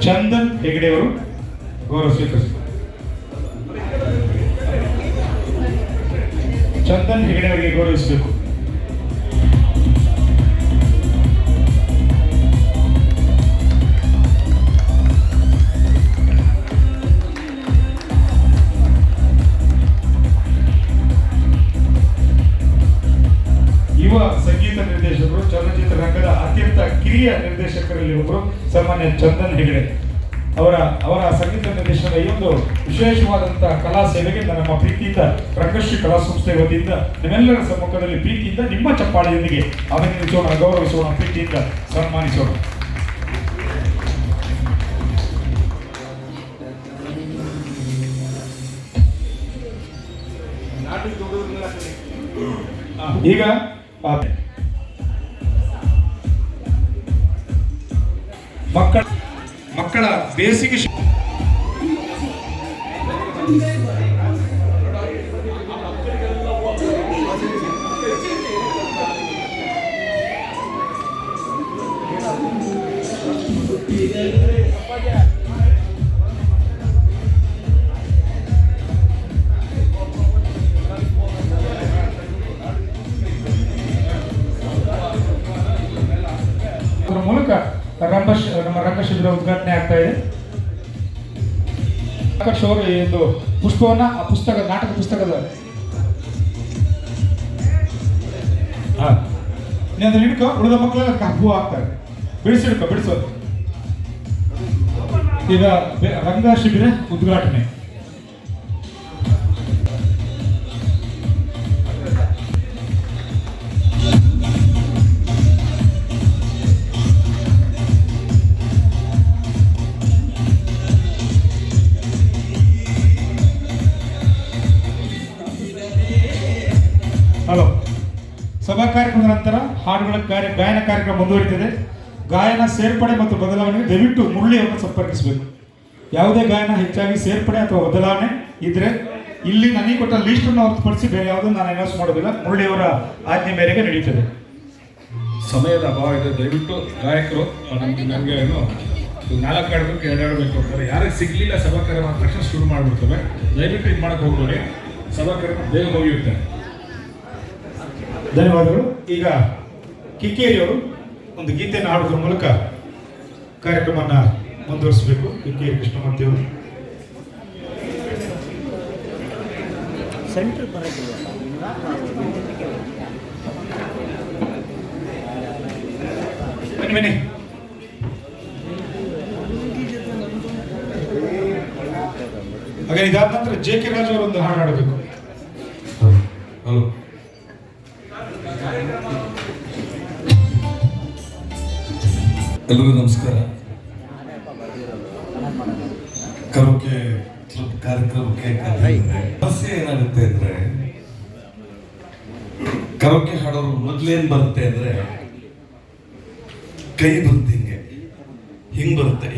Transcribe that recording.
ಚಂದನ್ ಹೆಗಡೆ ಅವರು ಗೌರವ ಸ್ವೀಕರಿಸಿದರು ಚಂದನ್ ಹೆಗಡೆ ಅವರಿಗೆ ಚಲನಚಿತ್ರ ರಂಗದ ಅತ್ಯಂತ ಕಿರಿಯ ನಿರ್ದೇಶಕರಲ್ಲಿ ಒಬ್ಬರು ಸನ್ಮಾನ್ಯ ಚಂದನ್ ಹೆಗಡೆ. ಅವರ ಅವರ ಸಂಗೀತ ನಿರ್ದೇಶನದ ಈ ಒಂದು ವಿಶೇಷವಾದಂತಹ ಕಲಾ ಸೇವೆಗೆ ನಮ್ಮ ಪ್ರೀತಿಯಿಂದ, ರಂಗಶ್ರೀ ಕಲಾ ಸಂಸ್ಥೆ ವತಿಯಿಂದ, ನಿಮ್ಮೆಲ್ಲರ ಸಮ್ಮುಖದಲ್ಲಿ ಪ್ರೀತಿಯಿಂದ, ನಿಮ್ಮ ಚಪ್ಪಾಳೆಯೊಂದಿಗೆ ಅಭಿನಂದಿಸೋಣ ಗೌರವಿಸೋಣ, ಪ್ರೀತಿಯಿಂದ ಸನ್ಮಾನಿಸೋಣ. ಈಗ ಮಕ್ಕಳ ಮಕ್ಕಳ ಬೇಸಿಗೆ ಶಿ- ಅದರ ಮೂಲಕ ರಂಗ ಶಿ- ನಮ್ಮ ರಂಗಶಿಬಿರ ಉದ್ಘಾಟನೆ ಆಗ್ತಾ ಇದೆ. ಪ್ರಕಾಶ್ ಅವರು ಈ ಒಂದು ಪುಷ್ಪವನ್ನ ಆ ಪುಸ್ತಕ, ನಾಟಕ ಪುಸ್ತಕದ ನೀನು ಅದನ್ನ ಉಳಿದ ಮಕ್ಕಳೆಲ್ಲ ಕಬ್ಬು ಆಗ್ತಾರೆ ಬಿಡಿಸಿಡ್ಕೊ ಬಿಡಿಸೋದು ಈಗ ರಂಗ ಶಿಬಿರ ಉದ್ಘಾಟನೆ. ಹಲೋ. ಸಭಾ ಕಾರ್ಯಕ್ರಮದ ನಂತರ ಹಾಡುಗಳ ಕಾರ್ಯ, ಗಾಯನ ಕಾರ್ಯಕ್ರಮ ಮುಂದುವರಿತಿದೆ. ಗಾಯನ ಸೇರ್ಪಡೆ ಮತ್ತು ಬದಲಾವಣೆಗೆ ದಯವಿಟ್ಟು ಮುರಳಿಯನ್ನು ಸಂಪರ್ಕಿಸಬೇಕು. ಯಾವುದೇ ಗಾಯನ ಹೆಚ್ಚಾಗಿ ಸೇರ್ಪಡೆ ಅಥವಾ ಬದಲಾವಣೆ ಇದ್ರೆ ಇಲ್ಲಿ ನನಗೆ ಕೊಟ್ಟ ಲೀಸ್ಟನ್ನು ಹೊರತುಪಡಿಸಿ ಬೇರೆ ಯಾವುದನ್ನು ನಾನು ಅನೌನ್ಸ್ ಮಾಡೋದಿಲ್ಲ. ಮುರಳಿಯವರ ಆಜ್ಞೆ ಮೇರೆಗೆ ನಡೀತದೆ. ಸಮಯದ ಅಭಾವ ಇದೆ. ದಯವಿಟ್ಟು ಗಾಯಕರು ನಮ್ಗೆ, ನನಗೆ ಏನು ನಾಲ್ಕು ಆಡಬೇಕು ಎರಡು ಆಡಬೇಕು ಅಂತಾರೆ ಯಾರಿಗೆ ಸಿಗ್ಲಿಲ್ಲ ಸಭಾ ಕಾರ್ಯಕ್ರಮ, ತಕ್ಷಣ ಶುರು ಮಾಡಿಬಿಡ್ತವೆ. ದಯವಿಟ್ಟು ಇದು ಮಾಡಕ್ಕೆ ಹೋಗ್ಬೇಡಿ. ಸಭಾ ಕಾರ್ಯಕ್ರಮ ಬೇಗ ಮುಗಿಯುತ್ತೆ. ಧನ್ಯವಾದಗಳು. ಈಗ ಕಿಕ್ಕೇರಿಯವರು ಒಂದು ಗೀತೆಯನ್ನು ಹಾಡೋದ್ರ ಮೂಲಕ ಕಾರ್ಯಕ್ರಮವನ್ನು ಮುಂದುವರಿಸಬೇಕು. ಕಿಕ್ಕೇರಿ ಕೃಷ್ಣಮೂರ್ತಿ ಅವರು ಸೆಂಟ್ರ್ ಬನ್ನಿ ಬನ್ನಿ. ಹಾಗೆ ಇದಾದ ನಂತರ ಜೆ ಕೆ ರಾಜು ಅವರು ಒಂದು ಹಾಡು ಹಾಡಬೇಕು. ಹಲೋ ಎಲ್ರಿಗೂ ನಮಸ್ಕಾರ. ಕರೋಕೆ ಕ್ಲಬ್ ಕಾರ್ಯಕ್ರಮಕ್ಕೆ. ಸಮಸ್ಯೆ ಏನಾಗುತ್ತೆ ಅಂದ್ರೆ, ಕರೋಕೆ ಹಾಡೋರು ಮೊದ್ಲೇನ್ ಬರುತ್ತೆ ಅಂದ್ರೆ, ಕೈ ಬಂತಿಂಗೆ ಹಿಂಗೆ. ಹಿಂಗ್ ಬರುತ್ತೆ.